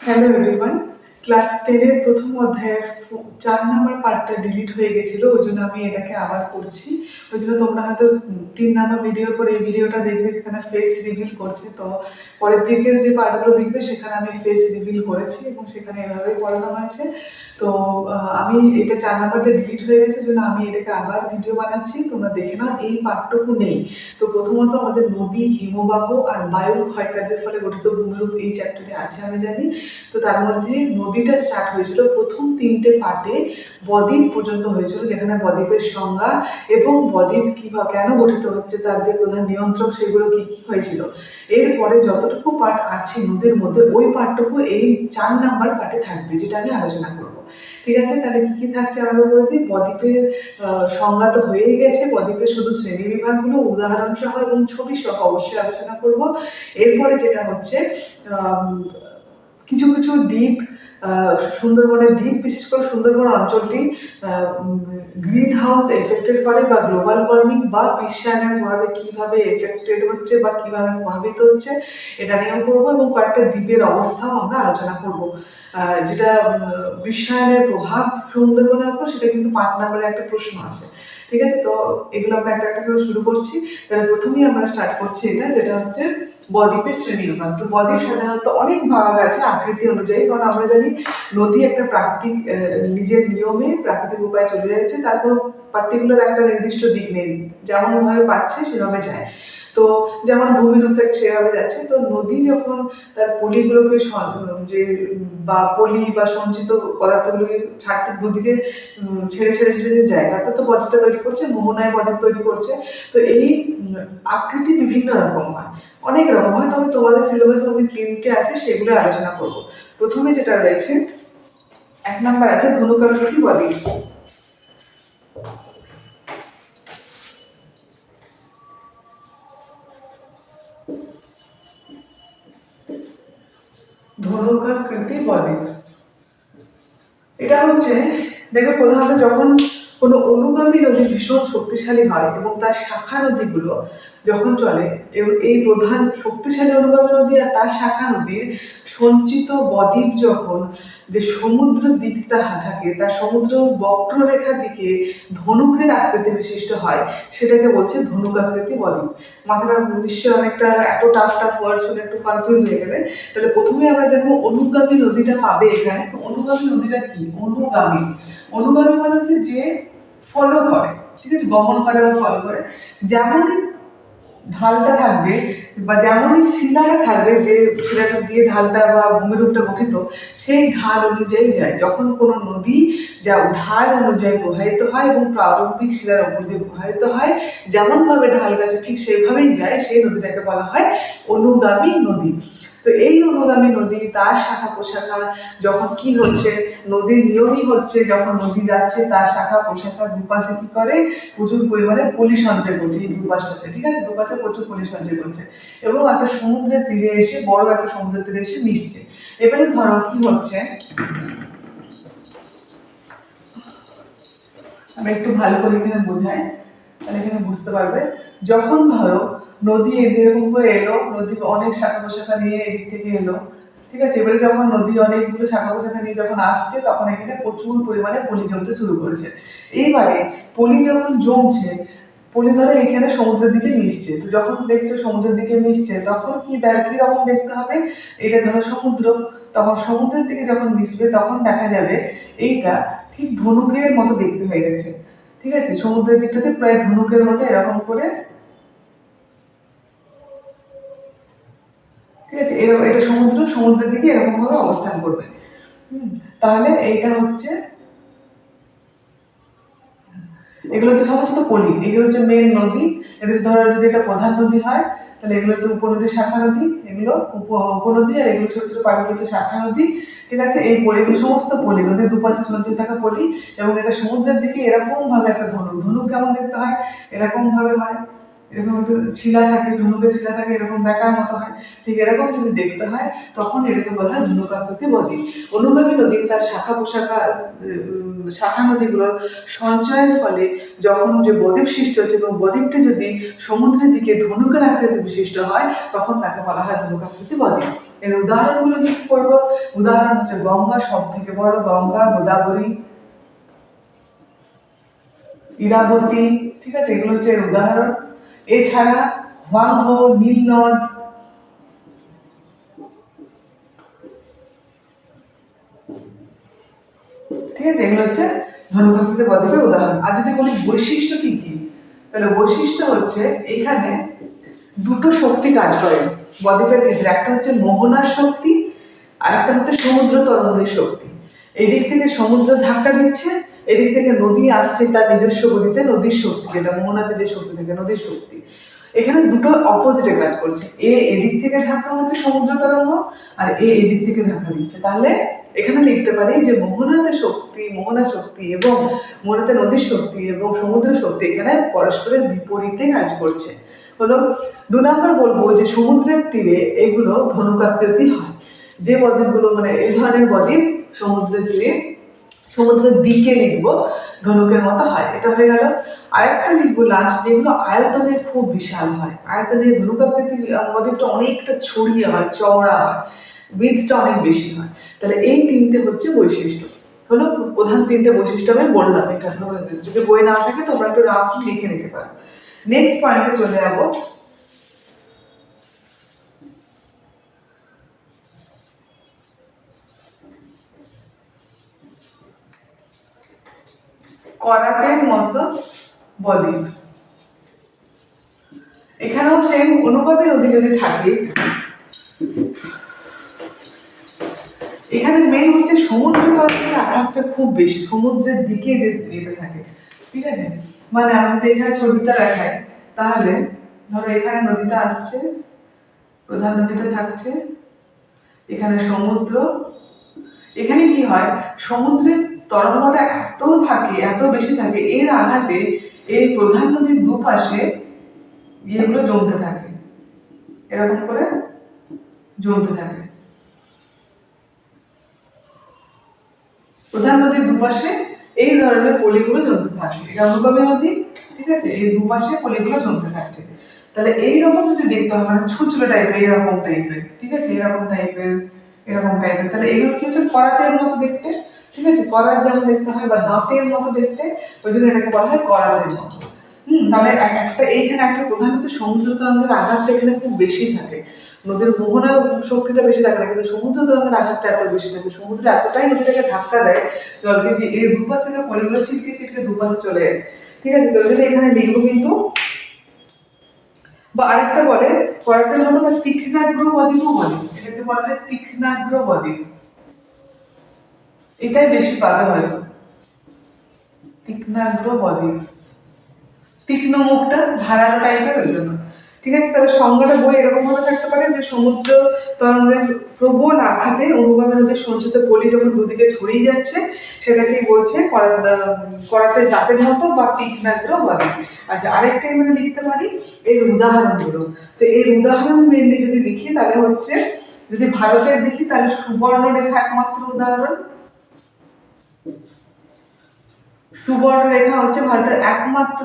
Hello everyone class টেনের প্রথম অধ্যায়ের চার নাম্বার পার্টটা ডিলিট হয়ে গেছিল, ওই জন্য আমি এটাকে আবার করছি। জন্য তোমরা হয়তো তিন নাম্বার ভিডিও করে এই ভিডিওটা দেখবে, সেখানে ফেস রিভিল করছে, তো পরের দিকের যে পার্টগুলো দেখবে, সেখানে আমি ফেস রিভিল করেছি এবং সেখানে এভাবেই পড়ানো হয়েছে। তো আমি এটা চার নাম্বারটা ডিলিট হয়ে গেছে, জন্য আমি এটাকে আবার ভিডিও বানাচ্ছি। তোমরা দেখে নাও, এই পার্টটুকু নেই। তো প্রথমত আমাদের নদী, হিমবাহ আর বায়ুর ক্ষয়কার্যের ফলে গঠিত ভূমিরূপ এই চ্যাপ্টারে আছে, আমি জানি। তো তার মধ্যে নদীটা স্টার্ট হয়েছিল, প্রথম তিনটে পার্টে বদ্বীপ পর্যন্ত হয়েছিল, যেখানে বদ্বীপের সংজ্ঞা এবং বদ্বীপ কীভাবে কেন গঠিত হচ্ছে তার যে প্রধান নিয়ন্ত্রক সেগুলো কি কি হয়েছিল। এরপরে যতটুকু পাঠ আছে নদীর মধ্যে ওই পাঠটুকু এই চার নাম্বার পাঠে থাকবে যেটা আমি আলোচনা করব। ঠিক আছে? তাহলে কি কি থাকছে আরও বলে দিই বদ্বীপের আহ, সংজ্ঞা তো হয়েই গেছে। বদ্বীপের শুধু শ্রেণি বিভাগগুলো উদাহরণ সহ এবং ছবি সহ অবশ্যই আলোচনা করব। এরপরে যেটা হচ্ছে কিছু কিছু দ্বীপ সুন্দরবনের দ্বীপ, বিশেষ করে সুন্দরবন অঞ্চলটি গ্রিন হাউস এফেক্টের ফলে বা গ্লোবাল ওয়ার্মিং বা বিশ্বায়নের প্রভাবে কীভাবে এফেক্টেড হচ্ছে বা কীভাবে প্রভাবিত হচ্ছে, এটা নিয়েও করব এবং কয়েকটা দ্বীপের অবস্থাও আমরা আলোচনা করব। যেটা বিশ্বায়নের প্রভাব সুন্দরবনের উপর সেটা কিন্তু পাঁচ নম্বরের একটা প্রশ্ন আছে ঠিক আছে? তো এগুলো আমরা একটা একটা করে শুরু করছি। তাহলে প্রথমেই আমরা স্টার্ট করছি এটা, যেটা হচ্ছে বদ্বীপের শ্রেণীবিভাগ তো বদ্বীপ সাধারণত অনেক ভাগ আছে আকৃতি অনুযায়ী। কারণ আমরা জানি নদী একটা প্রাকৃতিক নিজের নিয়মে প্রাকৃতিক উপায়ে চলে যাচ্ছে। তার কোনো পার্টিকুলার একটা নির্দিষ্ট দিক নেই। যেমনভাবে পাচ্ছে, সেভাবে যায়। তো যেমন ভূমিরূপ থেকে সেভাবে যাচ্ছে, তো নদী যখন তার পলিগুলোকে যে বা পলি বা সঞ্চিত পদার্থগুলোকে ছাড়তে দুদিকে ছেড়ে ছেড়ে ছেড়ে যে যায় তারপর তো বদ্বীপটা তৈরি করছে মোহনায় পদার্থ তৈরি করছে, তো এই আকৃতি বিভিন্ন রকম হয়। অনেক রকম হয়, তবে তোমাদের সিলেবাস অনেক তিনটে আছে, সেগুলো আলোচনা করব। প্রথমে যেটা রয়েছে, এক নাম্বার আছে ধনুকাকৃতি বদ্বীপ ধনুকাকৃতি বলে। এটা হচ্ছে, দেখো প্রধানত যখন কোনো অনুগামী নদী ভীষণ শক্তিশালী হয় এবং তার শাখা নদীগুলো যখন চলে, এবং এই প্রধান শক্তিশালী অনুগামী নদী আর তার শাখা নদীর সঞ্চিত বদ্বীপ যখন যে সমুদ্র দিকটা থাকে তার সমুদ্র বক্ররেখার দিকে ধনুকের আকৃতি বিশিষ্ট হয়, সেটাকে বলছে ধনুক আকৃতি বদ্বীপ মাথাটা নিশ্চয়ই অনেকটা, এত টাফ টাফ ওয়ার্ড শুনে একটু কনফিউজ হয়ে গেলে। তাহলে প্রথমে আমরা জানব অনুগামী নদীটা পাবে এখানে। তো অনুগামী নদীটা কি? অনুগামী। অনুগামী মানে হচ্ছে যে ফলো করে ঠিক আছে? গমন করে বা ফলো করে যেমনই ঢালটা থাকবে বা যেমনই শিলাটা থাকবে যে শিলাটা দিয়ে ঢালটা বা ভূমিরূপটা গঠিত, সেই ঢাল অনুযায়ী যায়। যখন কোনো নদী যা ঢাল অনুযায়ী প্রবাহিত হয় এবং প্রারম্ভিক শিলার উপর দিয়ে প্রবাহিত হয়, যেমনভাবে ঢাল গাছে ঠিক সেভাবেই যায়, সেই নদীটাকে বলা হয় অনুগামী নদী। তো এই অনুগামী নদী, তার শাখা প্রশাখা যখন কি হচ্ছে, নদীর নিয়মই হচ্ছে যখন নদী যাচ্ছে, তার শাখা প্রশাখা দুপাশে কি করে? প্রচুর পরিমাণে পলি সঞ্চয় করছে এই দুপাশটাতে, ঠিক আছে? দুপাশে প্রচুর পলি সঞ্চয় করছে এবং একটা সমুদ্রের তীরে এসে, বড় একটা সমুদ্রের তীরে এসে মিশছে। এবারে ধরো কি হচ্ছে? আমি একটু ভালো করে এখানে বোঝাই, তাহলে এখানে বুঝতে পারবে। যখন ধরো নদী এরকম করে এলো, নদী অনেক শাখা প্রশাখা নিয়ে এদিক থেকে এলো। ঠিক আছে? এবারে যখন নদী অনেকগুলো শাখা প্রশাখা নিয়ে যখন আসছে, তখন এখানে প্রচুর পরিমাণে পলি জমতে শুরু করেছে। এইবারে পলি যখন জমছে, পলি ধরো এখানে সমুদ্রের দিকে মিশছে। তো যখন দেখছে সমুদ্রের দিকে মিশছে, তখন কি কি রকম দেখতে হবে? এটা ধরো সমুদ্র। তখন সমুদ্রের দিকে যখন মিশবে, তখন দেখা যাবে এইটা ঠিক ধনুকের মতো দেখতে হয়ে গেছে। ঠিক আছে? সমুদ্রের দিকটাতে প্রায় ধনুকের মতো এরকম করে ঠিক আছে? এরকম এটা সমুদ্র, সমুদ্রের দিকে এরকমভাবে অবস্থান করবে। তাহলে এইটা হচ্ছে, এগুলো হচ্ছে সমস্ত পলি, এগুলো হচ্ছে মেন নদী। এটা ধরো যদি এটা প্রধান নদী হয়, তাহলে এগুলো হচ্ছে উপনদীর শাখা নদী। এগুলো উপ- উপনদী আর এগুলো ছোট ছোট পানিগুলো হচ্ছে শাখা নদী। ঠিক আছে? এই পলি এগুলো সমস্ত পলি, নদীর দুপাশে সঞ্চিত থাকা পলি এবং এটা সমুদ্রের দিকে এরকমভাবে একটা ধনুক ধনুক কেমন দেখতে হয়? এরকমভাবে হয়। এরকম একটু ছিলা থাকে ধনুকে ছিলা থাকে এরকম বেকার মতো হয়। ঠিক এরকম যদি দেখতে হয় তখন এটাকে বলা হয় ধনুকাকৃতি নদী অনুগামী নদী তার শাখা প্রশাখা উম, শাখা নদীগুলোর সঞ্চয়ের ফলে যখন যে বদ্বীপ সৃষ্টি হচ্ছে এবং বদ্বীপটি যদি সমুদ্রের দিকে ধনুকের আকৃতি বিশিষ্ট হয় তখন তাকে বলা হয় ধনুকাকৃতি বদ্বীপ এর উদাহরণগুলো কি করব? উদাহরণ হচ্ছে গঙ্গা সব থেকে বড় গঙ্গা গোদাবরী ইরাবতী ঠিক আছে? এগুলো হচ্ছে উদাহরণ। এছাড়া হোয়াংহো নীলনদ, ঠিক আছে? এগুলো হচ্ছে ধনুকাকৃতি বদ্বীপের উদাহরণ। আর যদি বলি বৈশিষ্ট্য কি কি? তাহলে বৈশিষ্ট্য হচ্ছে এখানে দুটো শক্তি কাজ করে বদ্বীপের ক্ষেত্রে। একটা হচ্ছে মোহনার শক্তি, আর একটা হচ্ছে সমুদ্র তরঙ্গের শক্তি। এদিক থেকে সমুদ্র ধাক্কা দিচ্ছে এদিক থেকে নদী আসছে তার নিজস্ব গতিতে নদীর শক্তি, যেটা মোহনাতে যে শক্তি থাকে, নদীর শক্তি। এখানে দুটো অপোজিটে কাজ করছে। এ এদিক থেকে ধাক্কা হচ্ছে সমুদ্র তরঙ্গ, আর এ এদিক থেকে ধাক্কা দিচ্ছে। তাহলে এখানে লিখতে পারি যে মোহনাতে শক্তি, মোহনা শক্তি এবং মোহনাতে নদীর শক্তি এবং সমুদ্র শক্তি এখানে পরস্পরের বিপরীতে কাজ করছে। হলো, দু নম্বর বলব যে সমুদ্রের তীরে এগুলো ধনুকাকৃতি হয়। যে বদ্বীপগুলো মানে এই ধরনের বদ্বীপ সমুদ্রের তীরে সমুদ্রের দিকে লিখব, ধনুকের মতো হয়। এটা হয়ে গেল। আরেকটা লিখব লাস্ট যেগুলো আয়তনে খুব বিশাল হয়। আয়তনে ধনুকাকৃতি বদ্বীপটা অনেকটা ছড়িয়ে হয়, চওড়া হয়। উইথটা অনেক বেশি হয়। তাহলে এই তিনটে হচ্ছে বৈশিষ্ট্য। হলো প্রধান তিনটে বৈশিষ্ট্য আমি বললাম। এটা যদি বই না থাকে, তোমরা একটু রাফ লিখে নিতে পারো। নেক্সট পয়েন্টে চলে যাব। করাতের মতো বদ্বীপ এখানেও সেম অনুগামী নদী যদি থাকে। এখানে মেন হচ্ছে সমুদ্র তরফের আঘাতটা খুব বেশি, সমুদ্রের দিকে যে যেতে থাকে, ঠিক আছে? মানে আমাদের এখানে ছবিটা দেখাই, তাহলে ধরো এখানে নদীটা আসছে, প্রধান নদীটা থাকছে, এখানে সমুদ্র, এখানে কি হয়? সমুদ্রের তরঙ্গটা এত থাকে, এত বেশি থাকে, এর আঘাতে এই প্রধান নদীর দুপাশে ইয়েগুলো জমতে থাকে। এরকম করে জমতে থাকে। প্রধান নদীর দুপাশে এই ধরনের পলিগুলো জমতে থাকছে। এটা অনুগামী নদী, ঠিক আছে? এই দুপাশে পলিগুলো জমতে থাকছে। তাহলে এইরকম যদি দেখতে হয় মানে ছুচলো টাইপের এরকম টাইপের ঠিক আছে? এরকম টাইপের এরকম টাইপের তাহলে এগুলো কি হচ্ছে? করাতের মতো দেখতে। ঠিক আছে, করার যেমন দেখতে হয় বা দাঁতের মতো দেখতে, ওই জন্য এটাকে বলা হয় করাতের মতো। হুম, তাহলে এক- একটা এইখানে একটা প্রধানত সমুদ্র তরঙ্গের আঘাতটা এখানে খুব বেশি থাকে। নদীর মোহনার শক্তিটা বেশি থাকে না, কিন্তু সমুদ্র তরঙ্গের আঘাতটা এত বেশি থাকে। সমুদ্র এতটাই নদীটাকে ধাক্কা দেয়, জলকে যে এই দুপাশ থেকে পলিগুলো ছিটকে ছিটকে দুপাশে চলে যায়। ঠিক আছে, তো ওই এখানে লিখব কিন্তু বা আরেকটা বলে, করাতের মতো বা তীক্ষ্ণাগ্র বদ্বীপও বলে। এটাকে বলা হয় তীক্ষ্ণাগ্র বদ্বীপ এটাই বেশি পাবে হয়তো। তীক্ষ্ণাগ্র বদ্বীপ তীক্ষ্ণ মুখটা ধারালো টাইপের ওই জন্য। ঠিক আছে, তাহলে সংজ্ঞাটা বই এরকম ভাবে থাকতে পারে যে সমুদ্র তরঙ্গের প্রবল আঘাতে অনুগামী নদীর সঞ্চিত পলি যখন দুদিকে ছড়িয়ে যাচ্ছে, সেটাকেই বলছে করা- করাতে দাঁতের মতো বা তীক্ষ্ণাগ্র বলে। আচ্ছা আরেকটা এখানে লিখতে পারি, এর উদাহরণগুলো। তো এর উদাহরণ মেনলি যদি লিখি, তাহলে হচ্ছে, যদি ভারতের দেখি, তাহলে সুবর্ণ রেখা একমাত্র উদাহরণ। সুবর্ণ রেখা হচ্ছে ভারতের একমাত্র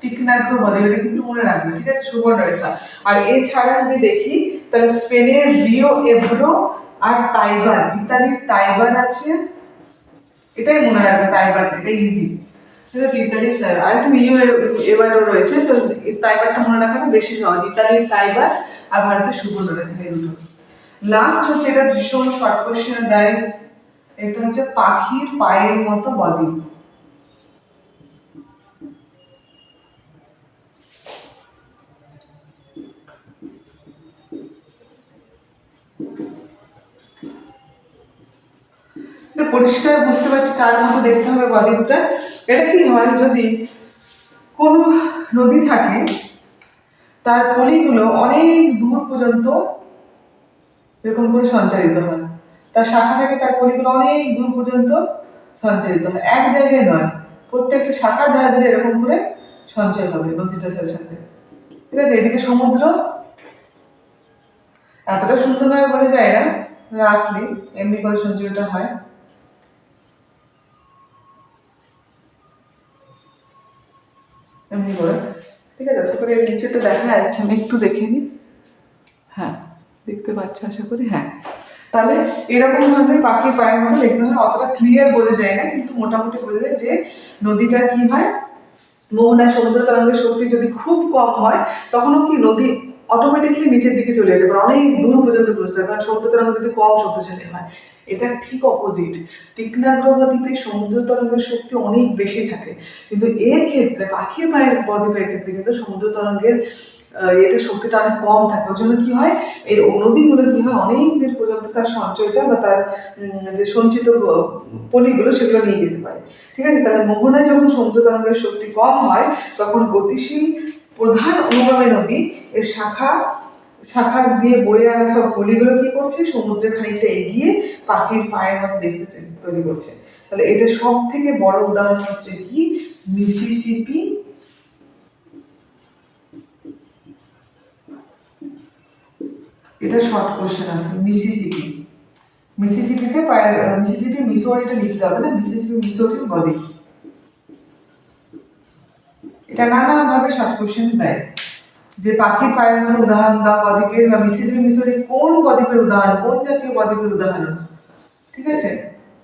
তীক্ষ্ণাগ্র বলে এটা কিন্তু মনে রাখবে, ঠিক আছে? সুবর্ণ রেখা আর এছাড়া যদি দেখি, তাহলে স্পেনের রিও এব্রো আর তাইবার ইতালির তাইবার আছে। এটাই মনে রাখবে তাইবার এটা ইজি ঠিক আছে? ইতালির তাইবার আর একটা রিও এবারও রয়েছে, তো তাইবারটা মনে রাখাটা বেশি সহজ। ইতালির তাইবার আর ভারতের সুবর্ণ রেখা এই দুটো। লাস্ট হচ্ছে এটা ভীষণ শর্ট কোশ্চেন দেয়। এটা হচ্ছে পাখির পায়ের মতো বদ্বীপ। এটা পরিষ্কার বুঝতে পারছি কার মতো দেখতে হবে বদ্বীপটা এটা কি হয় যদি কোনো নদী থাকে, তার পলিগুলো অনেক দূর পর্যন্ত এরকম করে সঞ্চারিত হয়। তার শাখা থেকে তার পলিগুলো অনেক দূর পর্যন্ত সঞ্চারিত হয়। এক জায়গায় নয়, প্রত্যেকটা শাখা ধরে ধরে এরকম করে সঞ্চয় হবে নদীটার সাথে। ঠিক আছে? এদিকে সমুদ্র। এতটা সুন্দরভাবে বোঝা যায় না। রাফলি, এমনি করে সঞ্চয়টা হয়। এমনি করে। ঠিক আছে আশা করি নিচেটা দেখা যাচ্ছে আমি একটু দেখে নিই। হ্যাঁ। দেখতে পাচ্ছ আশা করি হ্যাঁ। তাহলে এরকমভাবে পাখির পায়ের মতো দেখতে হয় অতটা ক্লিয়ার বোঝা যায় না কিন্তু মোটামুটি বোঝা যায় যে নদীটা কি হয়? মোহনায় সমুদ্র তরঙ্গের শক্তি যদি খুব কম হয় তখনও কি নদী অটোমেটিকলি নিচের দিকে চলে যেতে পারে, অনেক দূর পর্যন্ত বুঝতে পারে, কারণ সমুদ্র তরঙ্গ যদি কম শক্তিশালী হয়। এটা ঠিক অপোজিট তীক্ষ্ণাগ্রহ দ্বীপে সমুদ্র তরঙ্গের শক্তি অনেক বেশি থাকে। কিন্তু এর ক্ষেত্রে, পাখির পায়ের বদ্বীপের ক্ষেত্রে কিন্তু সমুদ্র তরঙ্গের এটা শক্তিটা অনেক কম থাকে। ওই জন্য কি হয়? এই নদীগুলো কি হয়? অনেক দিন পর্যন্ত তার সঞ্চয়টা বা তার যে সঞ্চিত পলিগুলো সেগুলো নিয়ে যেতে পারে। ঠিক আছে? তাহলে মোহনায় যখন সমুদ্র তরঙ্গের শক্তি কম হয়, তখন গতিশীল প্রধান অনুগামী নদী, এর শাখা শাখা দিয়ে বয়ে আনা সব পলিগুলো কি করছে? সমুদ্রে খানিকটা এগিয়ে পাখির পায়ের মতো দেখতে তৈরি করছে। তাহলে এটা সব থেকে বড় উদাহরণ হচ্ছে কি? মিসিসিপি এটা শর্ট কোশ্চেন আছে মিসিসিপি মিসিসিপিতে মিসিসিপি মিসোরিটা লিখতে হবে না? মিসিসিপি মিসোরি বডি এটা নানাভাবে শর্ট কোশ্চেন দেয়। যে পাখির পায়ের মতো উদাহরণ দাও বদ্বীপের বা মিসিসিপি মিসোরি কোন বদ্বীপের উদাহরণ, কোন জাতীয় বদ্বীপের উদাহরণ? ঠিক আছে?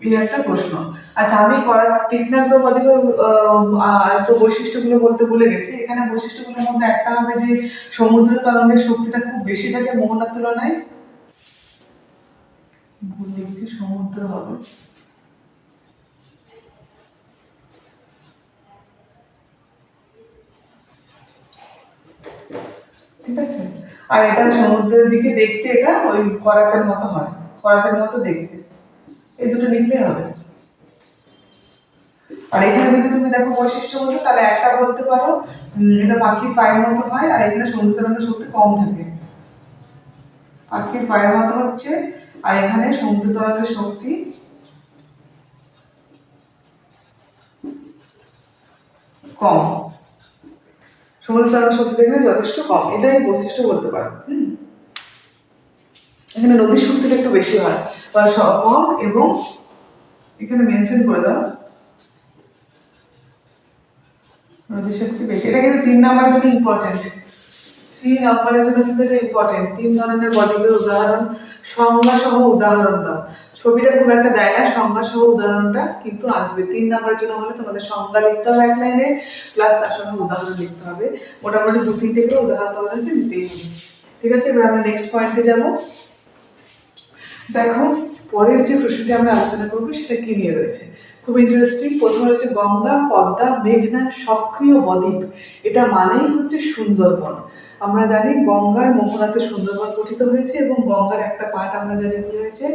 এই একটা প্রশ্ন। আচ্ছা আমি করার তীক্ষ্ণাগ্র বদ্বীপের তো বৈশিষ্ট্যগুলো বলতে ভুলে গেছি। এখানে বৈশিষ্ট্যগুলোর মধ্যে একটা হবে যে সমুদ্র তরঙ্গের শক্তিটা খুব বেশি থাকে মোহনার তুলনায়। ভুল লিখছি সমুদ্র হবে। ঠিক আছে? আর এটা সমুদ্রের দিকে দেখতে এটা ওই করাতের মতো হয়। করাতের মতো দেখতে। এই দুটো লিখলেই হবে। আর এখানে যদি তুমি দেখো বৈশিষ্ট্য বলতে তাহলে একটা বলতে পারো এটা পাখির পায়ের মতো হয়, আর এখানে সমুদ্র তরঙ্গের শক্তি কম থাকে। পাখির পায়ের মতো হচ্ছে, আর এখানে সমুদ্র তরঙ্গের শক্তি কম। সমুদ্র চালানোর শক্তি এখানে যথেষ্ট কম। এটাই বৈশিষ্ট্য বলতে পারো। এখানে নদীর শক্তিটা একটু বেশি হয়। বা কম এবং এখানে মেনশন করে দাও। নদীর শক্তি বেশি। এটা কিন্তু তিন নাম্বার জন্য ইম্পর্টেন্ট থ্রি নাম্বারের জন্য কিন্তু এটা ইম্পর্টেন্ট তিন ধরনের বডিগুলোর উদাহরণ সংজ্ঞা সহ উদাহরণ দাও। ছবিটা খুব একটা দেয় না সংজ্ঞা সহ উদাহরণটা কিন্তু আসবে। তিন নাম্বারের জন্য হলে তোমাদের সংজ্ঞা লিখতে হবে এক লাইনে প্লাস তার সঙ্গে উদাহরণ লিখতে হবে। মোটামুটি দু তিনটে করে উদাহরণ তোমাদেরকে দিতেই হবে। ঠিক আছে? এবার আমরা নেক্সট পয়েন্টে যাব। দেখো, পরের যে প্রশ্নটি আমরা আলোচনা করব, সেটা কি নিয়ে রয়েছে? খুব ইন্টারেস্টিং প্রথমে হচ্ছে গঙ্গা, পদ্মা, মেঘনা, সক্রিয় বদ্বীপ। এটা মানেই হচ্ছে সুন্দরবন। আমরা জানি গঙ্গার মোহনাতে সুন্দরবন গঠিত হয়েছে এবং গঙ্গার একটা পাঠ আমরা জানি কি হয়েছে?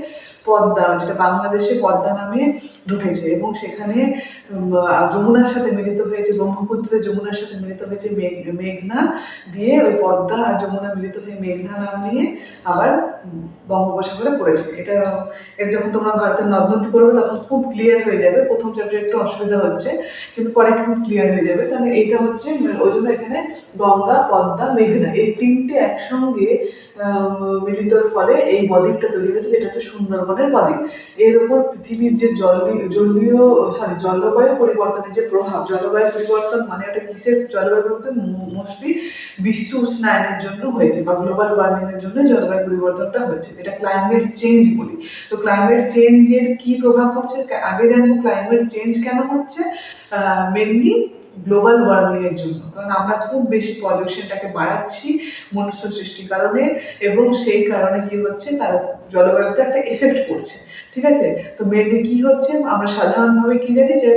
পদ্মা, যেটা বাংলাদেশে পদ্মা নামে ঢুকেছে এবং সেখানে যমুনার সাথে মিলিত হয়েছে ব্রহ্মপুত্রে যমুনার সাথে মিলিত হয়েছে মেঘ, মেঘনা দিয়ে ওই পদ্মা আর যমুনা মিলিত হয়ে মেঘনা নাম নিয়ে আবার বঙ্গোপসাগরে পড়েছে। এটা, এর যখন তোমরা ভারতের নদনদী করবে তখন খুব ক্লিয়ার হয়ে যাবে, প্রথম চ্যাপ্টারে একটু অসুবিধা হচ্ছে, কিন্তু পরে খুব ক্লিয়ার হয়ে যাবে। কারণ এইটা হচ্ছে ওই জন্য এখানে গঙ্গা, পদ্মা, মেঘনা এই তিনটে একসঙ্গে মিলিতর ফলে এই বদ্বীপটা তৈরি হয়েছে, যেটা হচ্ছে সুন্দরবনের বদ্বীপ এর উপর পৃথিবীর যে জল জলীয় সরি জলবায়ু পরিবর্তনের যে প্রভাব, জলবায়ু পরিবর্তন মানে এটা কিসের, জলবায়ু পরিবর্তন? মোস্টলি বিশ্ব উষ্ণায়নের জন্য হয়েছে বা গ্লোবাল ওয়ার্মিং এর জন্য জলবায়ু পরিবর্তনটা হয়েছে। এটা ক্লাইমেট চেঞ্জ বলি। তো ক্লাইমেট চেঞ্জের কি প্রভাব পড়ছে? আগে জানব ক্লাইমেট চেঞ্জ কেন হচ্ছে? মেনলি গ্লোবাল ওয়ার্মিং এর জন্য। কারণ আমরা খুব বেশি পলিউশনটাকে বাড়াচ্ছি মনুষ্য সৃষ্টির কারণে এবং সেই কারণে কি হচ্ছে? তার জলবায়ুতে একটা এফেক্ট করছে ঠিক আছে? তো মেনলি কি হচ্ছে? আমরা সাধারণভাবে কি জানি যে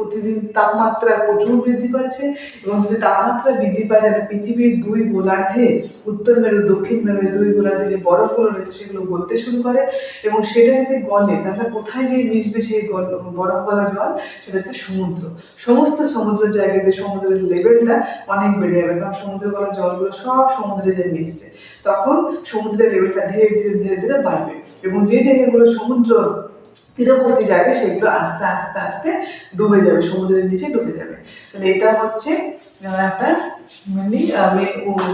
প্রতিদিন তাপমাত্রা প্রচুর বৃদ্ধি পাচ্ছে এবং যদি তাপমাত্রা বৃদ্ধি পায়, তাহলে পৃথিবীর দুই গোলার্ধে, উত্তর মেরু, দক্ষিণ মেরু দুই গোলার্ধে যে বরফগুলো রয়েছে সেগুলো গলতে শুরু করে এবং সেটা যদি গলে, তাহলে কোথায় যে মিশবে সেই গল- বরফ গলা জল? সেটা হচ্ছে সমুদ্র। সমস্ত সমুদ্র জায়গাতে সমুদ্রের লেভেলটা অনেক বেড়ে যাবে কারণ সমুদ্র গলা জলগুলো সব সমুদ্রে যে মিশছে। তখন সমুদ্রের লেভেলটা ধীরে ধীরে ধীরে ধীরে বাড়বে এবং যে জায়গাগুলো সমুদ্র তীরবর্তী জায়গা সেগুলো আস্তে আস্তে আস্তে ডুবে যাবে, সমুদ্রের নিচে ডুবে যাবে। তাহলে এটা হচ্ছে একটা মেনলি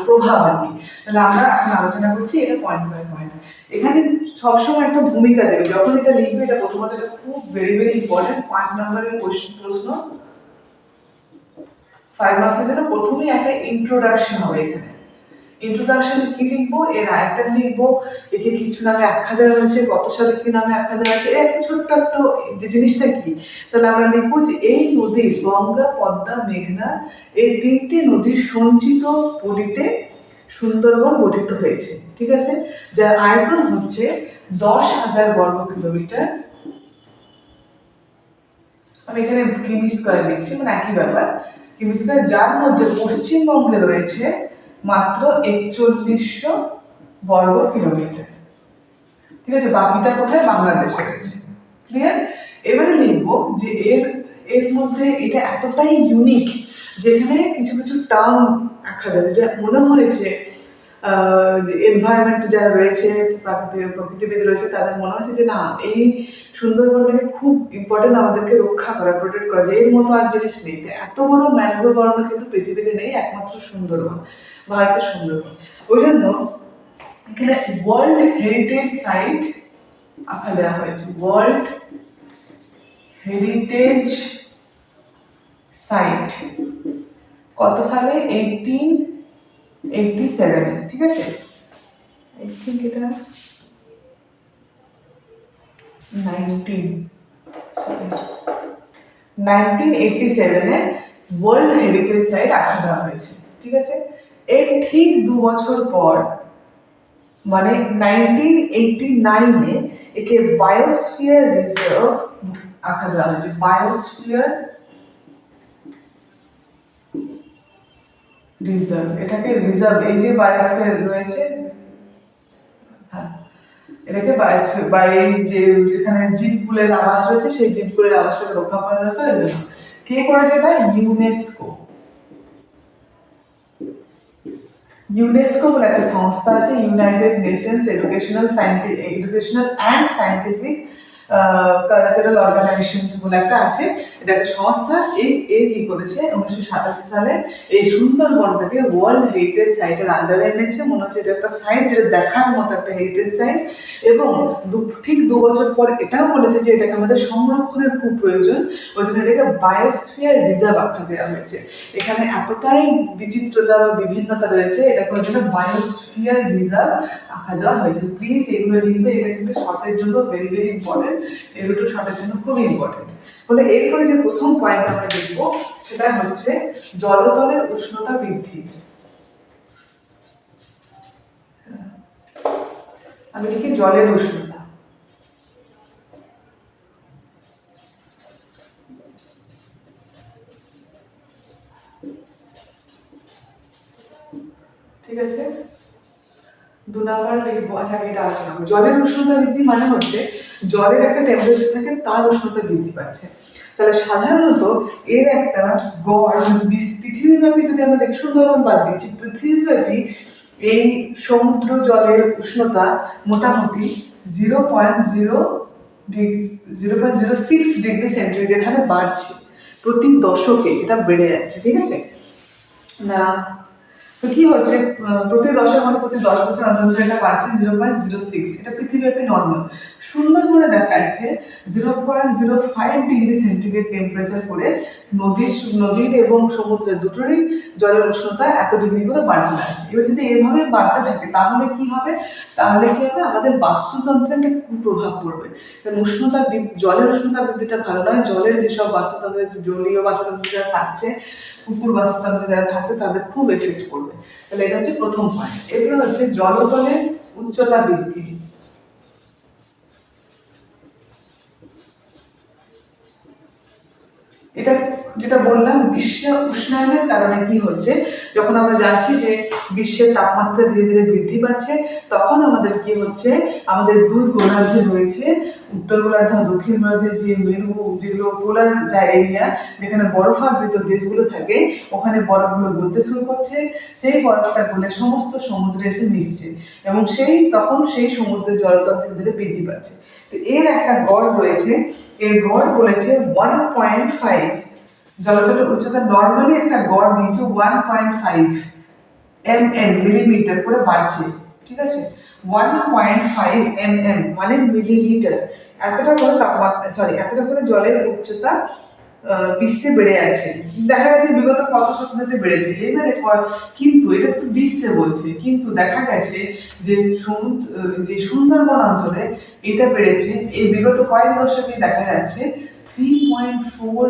প্রভাব আর কি। তাহলে আমরা এখন আলোচনা করছি এটা পয়েন্ট বাই পয়েন্ট এখানে সবসময় একটা ভূমিকা দেবে। যখন এটা লিখবে, এটা প্রথমত এটা খুব ভেরি ভেরি ইম্পর্টেন্ট পাঁচ নম্বরের প্রশ্ন। ফাইভ মার্কসের জন্য প্রথমেই একটা ইন্ট্রোডাকশন হবে এখানে। ইন্ট্রোডাকশনে কি লিখব? এর আয়তন লিখব? একে কিছু নামে আখ্যা দেওয়া হয়েছে কত সালে কি নামে আখ্যা দেওয়া হয়েছে এর একটা ছোট্ট একটা যে জিনিসটা কি? তাহলে আমরা লিখব যে এই নদীর গঙ্গা, পদ্মা, মেঘনা, এই তিনটি নদীর সঞ্চিত পলিতে সুন্দরবন গঠিত হয়েছে, ঠিক আছে? যার আয়তন হচ্ছে দশ হাজার বর্গ কিলোমিটার। আমি এখানে কিমি স্কোয়ার লিখছি মানে একই ব্যাপার। কিমি স্কোয়ার যার মধ্যে পশ্চিমবঙ্গে রয়েছে মাত্র একচল্লিশশো বর্গ কিলোমিটার। ঠিক আছে, বাকিটা কোথায়? বাংলাদেশে রয়েছে। ক্লিয়ার এবারে লিখব যে এর এর মধ্যে এটা এতটাই ইউনিক যেখানে কিছু কিছু টার্ম আখ্যা দেবে। যে মনে হয়েছে এনভায়রনমেন্ট যারা রয়েছে প্রাকৃতিক প্রকৃতিবিদ রয়েছে, তাদের মনে হচ্ছে যে না, এই সুন্দরবনটাকে খুব ইম্পর্টেন্ট আমাদেরকে রক্ষা করা প্রোটেক্ট করা। যে এর মতো আর জিনিস নেই। এত বড় ম্যানগ্রোভ অরণ্য কিন্তু পৃথিবীতে নেই, একমাত্র সুন্দরবন। ভারতের সুন্দরবন ওই জন্য এখানে ওয়ার্ল্ড হেরিটেজ সাইট আঁকা দেওয়া হয়েছে। ওয়ার্ল্ড হেরিটেজ সাইট কত সালে? এইটিন এইটটি সেভেনে ঠিক আছে? আই থিঙ্ক এটা নাইনটিন নাইনটিন এইটটি সেভেনে ওয়ার্ল্ড হেরিটেজ সাইট আঁকা দেওয়া হয়েছে, ঠিক আছে? এর ঠিক দু বছর পর মানে নাইনটিন এইটটি নাইনে একে বায়োস্ফিয়ার রিজার্ভ আঁকা দেওয়া হয়েছে বায়োস্ফিয়ার রিজার্ভ এটাকে রিজার্ভ এই যে বায়োস্ফিয়ার রয়েছে হ্যাঁ এটাকে বায়োস্ফিয়ার বা এই যে যেখানে জীবকুলের আবাস রয়েছে, সেই জীবকুলের আবাসটাকে রক্ষা করা দরকার কে করেছে এটা? ইউনেস্কো ইউনেস্কো বলে একটা সংস্থা আছে United Nations Educational Scientific Educational and Scientific Cultural Organizations বলে একটা আছে। এটা একটা সংস্থা এই এ কি করেছে? উনিশশো সাতাশি সালে এই সুন্দরবনটাকে ওয়ার্ল্ড হেরিটেজ সাইটের আন্ডারে এনেছে। মনে হচ্ছে এটা একটা সাইট যেটা দেখার মতো একটা হেরিটেজ সাইট এবং ঠিক দু বছর পর এটাও বলেছে যে এটাকে আমাদের সংরক্ষণের খুব প্রয়োজন। ওই জন্য এটাকে বায়োস্ফিয়ার রিজার্ভ আখ্যা দেওয়া হয়েছে। এখানে এতটাই বিচিত্রতা বা বিভিন্নতা রয়েছে, এটাকে ওই জন্য বায়োস্ফিয়ার রিজার্ভ আখ্যা দেওয়া হয়েছে। প্লিজ এগুলো লিখবে, এটা কিন্তু শর্টের জন্য ভেরি ভেরি ইম্পর্টেন্ট এই দুটো শর্টের জন্য খুবই ইম্পর্টেন্ট বলে এরপরে যে প্রথম পয়েন্ট আমরা দেখব, সেটা হচ্ছে জলতলের উষ্ণতা বৃদ্ধি। আমি লিখি জলের উষ্ণতা। ঠিক আছে? দু নাম্বার লিখব। আচ্ছা এটা আলোচনা জলের উষ্ণতা বৃদ্ধি মানে হচ্ছে জলের একটা টেম্পারেচার থাকে, তার উষ্ণতা বৃদ্ধি পাচ্ছে। তাহলে সাধারণত এর একটা গড় মানে পৃথিবীব্যাপী যদি আমরা দেখি, সুন্দরবন বাদ দিচ্ছি, পৃথিবীব্যাপী এই সমুদ্র জলের উষ্ণতা মোটামুটি zero point zero zero point zero six degree centigrade হারে বাড়ছে। প্রতি দশকে এটা বেড়ে যাচ্ছে, ঠিক আছে? না তো কি হচ্ছে? প্রতি দশক মানে প্রতি দশ বছর অন্তর এটা বাড়ছে জিরো পয়েন্ট জিরো সিক্স এটা পৃথিবীব্যাপী নর্মাল সুন্দরবনে দেখা যাচ্ছে zero point zero five degree centigrade temperature করে নদীর নদীর এবং সমুদ্রের দুটোরই জলের উষ্ণতা এত ডিগ্রি করে বাড়তে লাগছে এবার যদি এভাবে বাড়তে থাকে, তাহলে কি হবে? তাহলে কি হবে? আমাদের বাস্তুতন্ত্রে একটা কুপ্রভাব পড়বে। কারণ উষ্ণতা জলের উষ্ণতা বৃদ্ধিটা ভালো নয়। জলের যেসব বাস্তুতন্ত্রের জলীয় বাস্তুতন্ত্র থাকছে কুকুর বাস্তুতন্ত্রে যারা থাকছে তাদের খুব এফেক্ট করবে তাহলে এটা হচ্ছে প্রথম পয়েন্ট এরপরে হচ্ছে জলতলের উচ্চতা বৃদ্ধি। এটা যেটা বললাম বিশ্ব উষ্ণায়নের কারণে কি হচ্ছে? যখন আমরা জানছি যে বিশ্বের তাপমাত্রা ধীরে ধীরে বৃদ্ধি পাচ্ছে, তখন আমাদের কি হচ্ছে? আমাদের দুই গোলার্ধে রয়েছে উত্তর গোলার্ধ, দক্ষিণ গোলার্ধে, যে মেরু, যেগুলো পোলার যা এরিয়া যেখানে বরফাবৃত দেশগুলো থাকে, ওখানে বরফগুলো গলতে শুরু করছে। সেই বরফটা গলে সমস্ত সমুদ্রে এসে মিশছে এবং সেই, তখন সেই সমুদ্রের জলতল ধীরে ধীরে বৃদ্ধি পাচ্ছে। তো এর একটা গড় রয়েছে। এর গড় বলেছে ওয়ান পয়েন্ট ফাইভ জলতলের উচ্চতা নর্মালি একটা গড় দিয়েছে one point five M M millimeter করে বাড়ছে। ঠিক আছে? One point five M M মানে মিলিমিটার এতটা করে তাপমাত্রা সরি এতটা করে জলের উচ্চতা বিশ্বে বেড়ে আছে দেখা গেছে বিগত কত শতাব্দীতে বেড়েছে এবারে কিন্তু এটা তো বিশ্বে বলছে। কিন্তু দেখা গেছে যে সমুদ্র যে সুন্দরবন অঞ্চলে এটা বেড়েছে। এই বিগত কয়েক দশকে দেখা যাচ্ছে থ্রি পয়েন্ট ফোর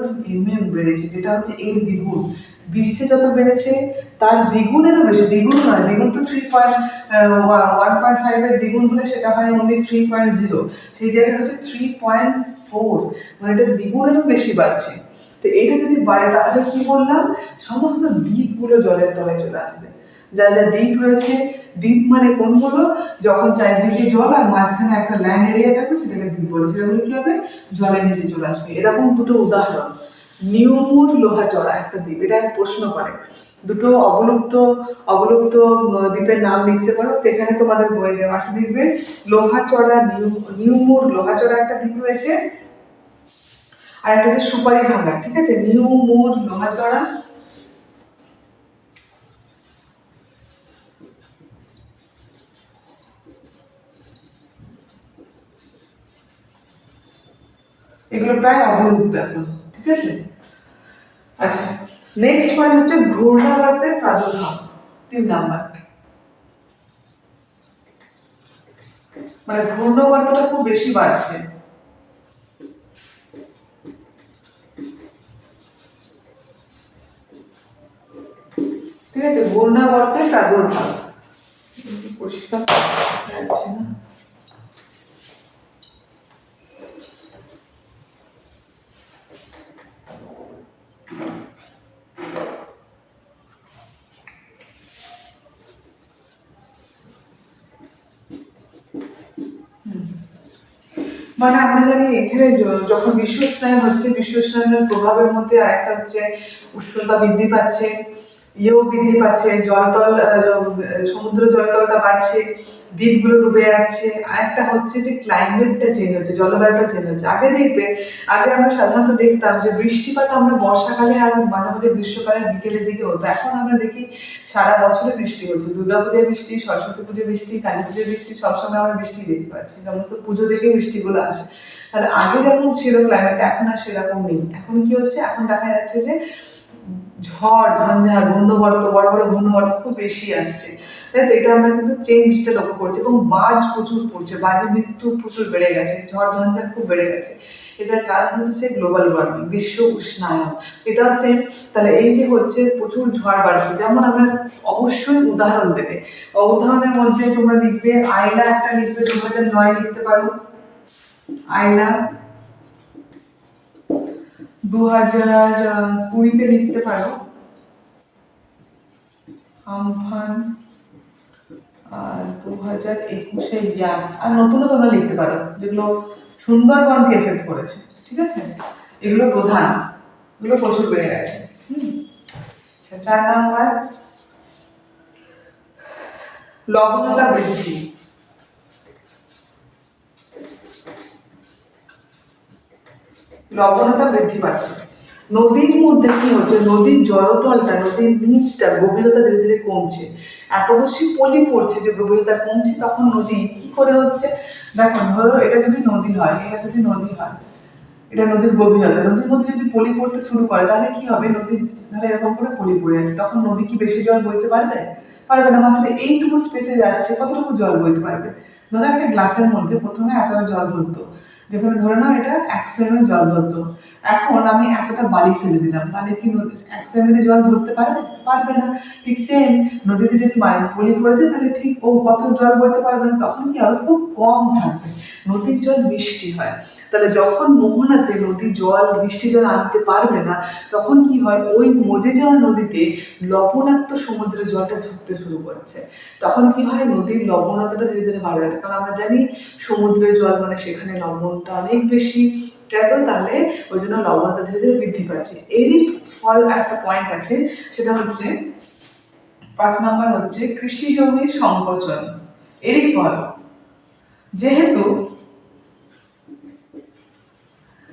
বেড়েছে, যেটা হচ্ছে এর দ্বিগুণ। বিশ্বে যত বেড়েছে, তার দ্বিগুণেরও বেশি, দ্বিগুণ নয়, দ্বিগুণ তো থ্রি পয়েন্ট ওয়ান পয়েন্ট ফাইভের দ্বিগুণ হলে সেটা হয় অনলি থ্রি পয়েন্ট জিরো সেই জায়গায় হচ্ছে থ্রি পয়েন্ট ফোর মানে এটা দ্বিগুণেরও বেশি বাড়ছে। তো এটা যদি বাড়ে, তাহলে কি বললাম, সমস্ত দ্বীপগুলো জলের তলায় চলে আসবে। যা যা দ্বীপ রয়েছে, দ্বীপ মানে কোনগুলো? যখন চারিদিকে জল আর মাঝখানে একটা ল্যান্ড এরিয়া থাকবে, সেটাকে দ্বীপ বলে। সেটাগুলো কি হবে? জলের নিচে চলে আসবে। এরকম দুটো উদাহরণ। নিউমুর লোহাচড়া একটা দ্বীপ। এটা এক প্রশ্ন করে। দুটো অবলুপ্ত অবলুপ্ত দ্বীপের নাম লিখতে পারো। তো এখানে তোমাদের বই দেওয়া আছে দেখবে লোহাচড়া নিউ নিউমুর লোহাচড়া একটা দ্বীপ রয়েছে। আর একটা হচ্ছে সুপারি ভাঙা ঠিক আছে? নিউমুর লোহাচড়া এগুলো প্রায় অবলুপ্ত এখন ঠিক আছে? আচ্ছা নেক্সট পয়েন্ট হচ্ছে ঘূর্ণাবর্তের প্রাদুর্ভাব, তিন নাম্বার। মানে ঘূর্ণাবর্তটা খুব বেশি বাড়ছে। ঠিক আছে, ঘূর্ণাবর্তের প্রাদুর্ভাব। পরিষ্কার। যাচ্ছে না। মানে আমরা জানি এখানে যখন বিশ্ব উষ্ণায়ন হচ্ছে, বিশ্ব উষ্ণায়নের প্রভাবের মধ্যে আরেকটা হচ্ছে উষ্ণতা বৃদ্ধি পাচ্ছে, ইয়েও বৃদ্ধি পাচ্ছে, জলতল সমুদ্র জলতলটা বাড়ছে। দ্বীপগুলো ডুবে যাচ্ছে। আরেকটা হচ্ছে যে ক্লাইমেটটা চেঞ্জ হচ্ছে, জলবায়ুটা চেঞ্জ হচ্ছে। আগে দেখবে, আগে আমরা সাধারণত দেখতাম যে বৃষ্টিপাত আমরা বর্ষাকালে আর মাঝে মাঝে গ্রীষ্মকালের বিকেলের দিকে হতো। এখন আমরা দেখি সারা বছরে বৃষ্টি হচ্ছে। দুর্গা পূজায় বৃষ্টি, সরস্বতী পুজোয় বৃষ্টি, কালী পুজোয় বৃষ্টি, সবসময় আমরা বৃষ্টি দেখতে পাচ্ছি। সমস্ত পুজো দেখে বৃষ্টিগুলো আসে। তাহলে আগে যেমন ছিল ক্লাইমেটটা এখন আর সেরকম নেই। এখন কি হচ্ছে? এখন দেখা যাচ্ছে যে ঝড়, ঝঞ্ঝা ঘূর্ণবর্ত বড় বড় ঘূর্ণবর্ত খুব বেশি আসছে। তাই তো এটা আমরা কিন্তু চেঞ্জটা লক্ষ্য করছি এবং বাজ প্রচুর পড়ছে, বাজে মৃত্যু প্রচুর বেড়ে গেছে, ঝড় ঝঞ্ঝা খুব বেড়ে গেছে। এটার কারণ হচ্ছে সে গ্লোবাল ওয়ার্মিং বিশ্ব উষ্ণায়ন। এটাও সেম তাহলে এই যে হচ্ছে প্রচুর ঝড় বাড়ছে, যেমন আমরা অবশ্যই উদাহরণ দেবে। উদাহরণের মধ্যে তোমরা লিখবে আয়লা একটা লিখবে, দু হাজার নয় লিখতে পারো। আয়লা দু হাজার কুড়িতে লিখতে পারো। আমফান আর দু হাজার একুশে ইয়াস, আর নতুনও তোমরা লিখতে পারো, যেগুলো সুন্দরবনকে এফেক্ট করেছে, ঠিক আছে? এগুলো প্রধান, এগুলো প্রচুর বেড়ে গেছে, হুম? আচ্ছা চার নাম্বার, লবণতা বৃদ্ধি। লবণতা বৃদ্ধি পাচ্ছে। নদীর মধ্যে কি হচ্ছে? নদীর জলতলটা নদীর নিচটা, গভীরতা ধীরে ধীরে কমছে। এত বেশি পলি পড়ছে যে গভীরতা কমছে, তখন নদী কি করে হচ্ছে? দেখো, ধরো এটা যদি নদী হয়, এটা যদি নদী হয়, এটা নদীর গভীরতা, নদীর মধ্যে যদি পলি পড়তে শুরু করে, তাহলে কি হবে? নদীর ধারে এরকম করে পলি পড়ে যাচ্ছে, তখন নদী কি বেশি জল বইতে পারবে? পারবে না, মাত্র এইটুকু স্পেসে যাচ্ছে, কতটুকু জল বইতে পারবে? ধরো একটা গ্লাসের মধ্যে প্রথমে এতটা জল ধরতো, যেখানে ধরে নাও এটা একশো এমএল জল ধরতো এখন আমি এতটা বালি ফেলে দিলাম। তাহলে কি নদী এমএল জল ধরতে পারবে পারবে না। ঠিক সেম নদীতে যদি মায়ের পলি পড়েছে, তাহলে ঠিক ও কত জল বইতে পারবে না। তখন কি হবে খুব কম থাকবে। নদীর জল মিষ্টি হয়। তাহলে যখন মোহনাতে নদী জল, মিষ্টি জল আনতে পারবে না, তখন কি হয়? ওই মজে যাওয়া নদীতে লবণাক্ত সমুদ্রের জলটা ঢুকতে শুরু করছে। তখন কি হয়? নদীর লবণতাটা ধীরে ধীরে বাড়ে কারণ আমরা জানি সমুদ্রের জল মানে সেখানে লবণটা অনেক বেশি। তো তাহলে ওই জন্য লবণতা ধীরে ধীরে বৃদ্ধি পাচ্ছে। এরই ফল একটা পয়েন্ট আছে, সেটা হচ্ছে পাঁচ নম্বর হচ্ছে কৃষি জমির সংকোচন। এরই ফল। যেহেতু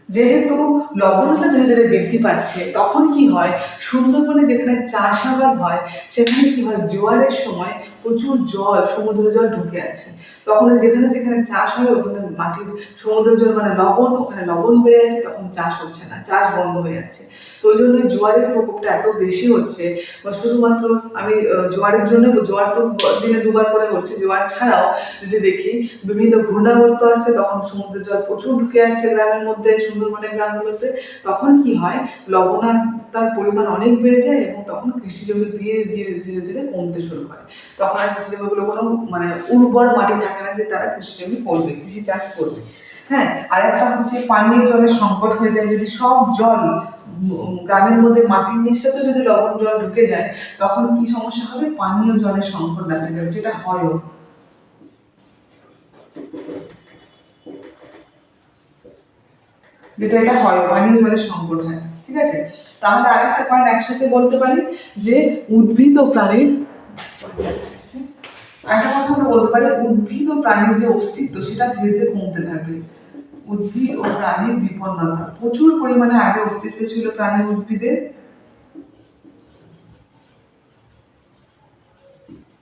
যেহেতু লবণতা ধীরে ধীরে বৃদ্ধি পাচ্ছে, তখন কি হয়? সুন্দরবনে যেখানে চাষাবাদ হয়, সেখানে কি হয়? জোয়ারের সময় প্রচুর জল, সমুদ্র জল ঢুকে আছে। তখন যেখানে যেখানে চাষ হয়, ওখানে মাটির সমুদ্রের জল মানে লবণ, ওখানে লবণ হয়ে যাচ্ছে তখন চাষ হচ্ছে না, চাষ বন্ধ হয়ে যাচ্ছে। তো ওই জন্য জোয়ারের প্রকোপটা এত বেশি হচ্ছে। বা শুধুমাত্র আমি জোয়ারের জন্য, জোয়ার তো দিনে দুবার করে হচ্ছে। জোয়ার ছাড়াও যদি দেখি, বিভিন্ন ঘূর্ণাবর্ত আছে তখন সমুদ্রের জল প্রচুর ঢুকে যাচ্ছে গ্রামের মধ্যে, সুন্দরবনের গ্রামগুলোতে। তখন কি হয় লবণাক্তার পরিমাণ অনেক বেড়ে যায় এবং তখন কৃষি জমি ধীরে ধীরে ধীরে ধীরে কমতে শুরু করে। তখন আর কৃষি জমিগুলো কোনো মানে উর্বর মাটি থাকে না যে তারা কৃষি জমি করবে, কৃষি চাষ করবে। হ্যাঁ আর একটা হচ্ছে পানীয় জলের সংকট হয়ে যায়। যদি সব জল গ্রামের মধ্যে মাটির নিচটাতে যদি লবণ জল ঢুকে যায়, তখন কি সমস্যা হবে? পানীয় জলের সংকট দেখা যাবে যেটা হয়ও। যেটা এটা হয়, পানীয় জলের সংকট হয়। ঠিক আছে? তাহলে আরেকটা পয়েন্ট একসাথে বলতে পারি, যে উদ্ভিদ ও প্রাণীর একটা কথা আমরা বলতে পারি, উদ্ভিদ ও প্রাণীর যে অস্তিত্ব, সেটা ধীরে ধীরে কমতে থাকবে। উদ্ভিদ ও প্রাণীর বিপন্নতা। প্রচুর পরিমাণে আগে অস্তিত্ব ছিল প্রাণী উদ্ভিদের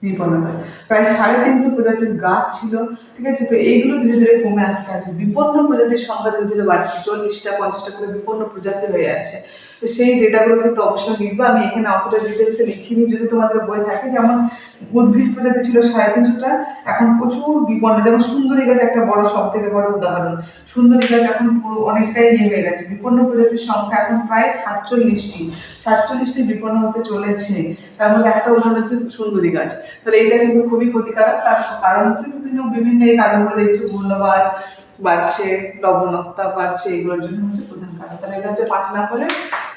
বিপন্নতা। প্রায় সাড়ে তিনশো প্রজাতির গাছ ছিল, ঠিক আছে? তো এইগুলো ধীরে ধীরে কমে আসতে আছে বিপন্ন প্রজাতির সংখ্যা ধীরে ধীরে বাড়ছে। চল্লিশটা, পঞ্চাশটা করে বিপন্ন প্রজাতি হয়ে যাচ্ছে তো সেই ডেটাগুলো কিন্তু অবশ্যই লিখব আমি এখানে অতটা ডিটেলসে লিখিনি, যদি তোমাদের বই থাকে। যেমন উদ্ভিদ প্রজাতি ছিল সাড়ে তিনশোটা এখন প্রচুর বিপন্ন। যেমন সুন্দরী গাছ একটা বড়, সব থেকে বড় উদাহরণ। সুন্দরী গাছ এখন পুরো অনেকটাই ইয়ে হয়ে গেছে। বিপন্ন প্রজাতির সংখ্যা এখন প্রায় সাতচল্লিশটি। সাতচল্লিশটি বিপন্ন হতে চলেছে। তার মধ্যে একটা উদাহরণ হচ্ছে সুন্দরী গাছ। তাহলে এটা কিন্তু খুবই ক্ষতিকারক। তার কারণ হচ্ছে বিভিন্ন বিভিন্ন এই কারণগুলো দেখছ মূল্যবাদ বাড়ছে লবণাক্তা বাড়ছে, এগুলোর জন্য হচ্ছে প্রধান কারণ। তাহলে এটা হচ্ছে পাঁচ নম্বরে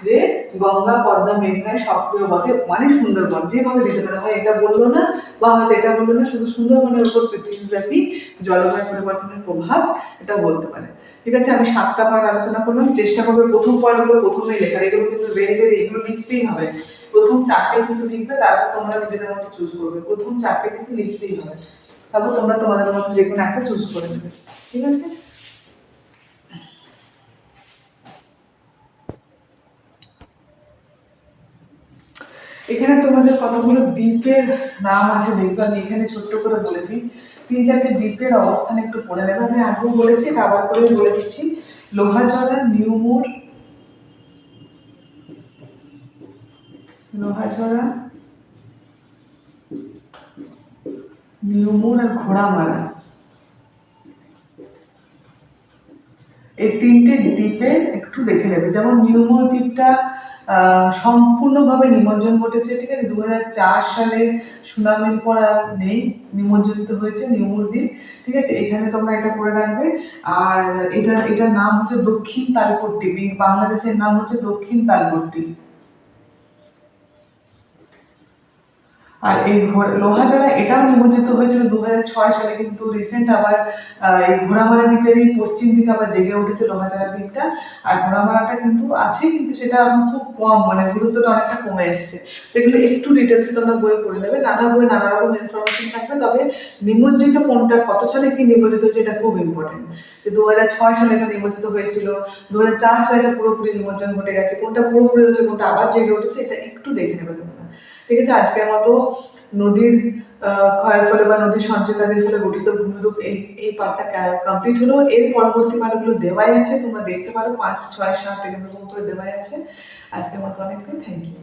যে গঙ্গা, পদ্মা, মেঘনায় সক্রিয় পথে মানে সুন্দরবন। যেভাবে দিতে পারে হয় এটা বলল না, বা হয়তো এটা বলল না, শুধু সুন্দরবনের উপর পৃথিবীব্যাপী জলবায়ু পরিবর্তনের প্রভাব এটা বলতে পারে। ঠিক আছে, আমি সাতটা পয়েন্ট আলোচনা করলাম। চেষ্টা করবে প্রথম পয়েন্টগুলো প্রথমেই লেখার, এগুলো কিন্তু বেড়ে বেড়ে এগুলো লিখতেই হবে। প্রথম চারটে কিন্তু লিখবে, তারপর তোমরা নিজেদের মতো চুজ করবে। প্রথম চারটে কিন্তু লিখতেই হবে। তারপর তোমরা তোমাদের মতো যে কোনো একটা চুজ করে নেবে, ঠিক আছে? এখানে তোমাদের কতগুলো দ্বীপের নাম আছে দেখবে, আমি এখানে ছোট্ট করে বলে দিই। তিন চারটে দ্বীপের অবস্থান একটু পড়ে নেবে। আমি আগেও বলেছি আবার করে বলে দিচ্ছি। লোহাজলা নিউমুর লোহাজলা নিউমুর আর ঘোড়ামারা এই তিনটে দ্বীপে একটু দেখে নেবে। যেমন নিউমোর দ্বীপটা সম্পূর্ণভাবে নিমজ্জন ঘটেছে, ঠিক আছে? দু হাজার চার সালে সুনামের পর আর নেই, নিমজ্জিত হয়েছে নিউমোর দ্বীপ, ঠিক আছে? এখানে তোমরা এটা করে রাখবে। আর এটা, এটার নাম হচ্ছে দক্ষিণ তালপট্টি, বাংলাদেশের নাম হচ্ছে দক্ষিণ তালপট্টি। আর এই ঘোড়া- লোহাজলা এটাও নিমজ্জিত হয়েছিল দু সালে, কিন্তু রিসেন্ট আবার এই ঘোড়ামারা দ্বীপেরই পশ্চিম দিকে আবার জেগে উঠেছে লোহাজলা দ্বীপটা। আর ঘোড়ামারাটা কিন্তু আছে, কিন্তু সেটা এখন খুব কম মানে গুরুত্বটা অনেকটা কমে এসছে। এগুলো একটু ডিটেলসে তোমরা বই পড়ে নেবে। নানা বই, নানা রকম ইনফরমেশন থাকবে, তবে নিমজ্জিত কোনটা, কত সালে কি নিমজ্জিত হয়েছে, এটা খুব ইম্পর্টেন্ট দু হাজার ছয় সালে এটা নিমজ্জিত হয়েছিল দু হাজার চার সালে এটা পুরোপুরি নিমজ্জন ঘটে গেছে, কোনটা পুরোপুরি হয়েছে, কোনটা আবার জেগে উঠেছে, এটা একটু দেখে নেবে তোমরা। ঠিক আছে? আজকের মতো নদীর ক্ষয়ের ফলে বা নদীর সঞ্চয় কাজের ফলে গঠিত ভূমিরূপ এই এই পার্টটা কমপ্লিট হলো। এর পরবর্তী পার্টগুলো দেওয়াই আছে, তোমরা দেখতে পারো। পাঁচ, ছয়, সাত, এরকম করে দেওয়াই আছে। আজকের মতো অনেকটাই। Thank you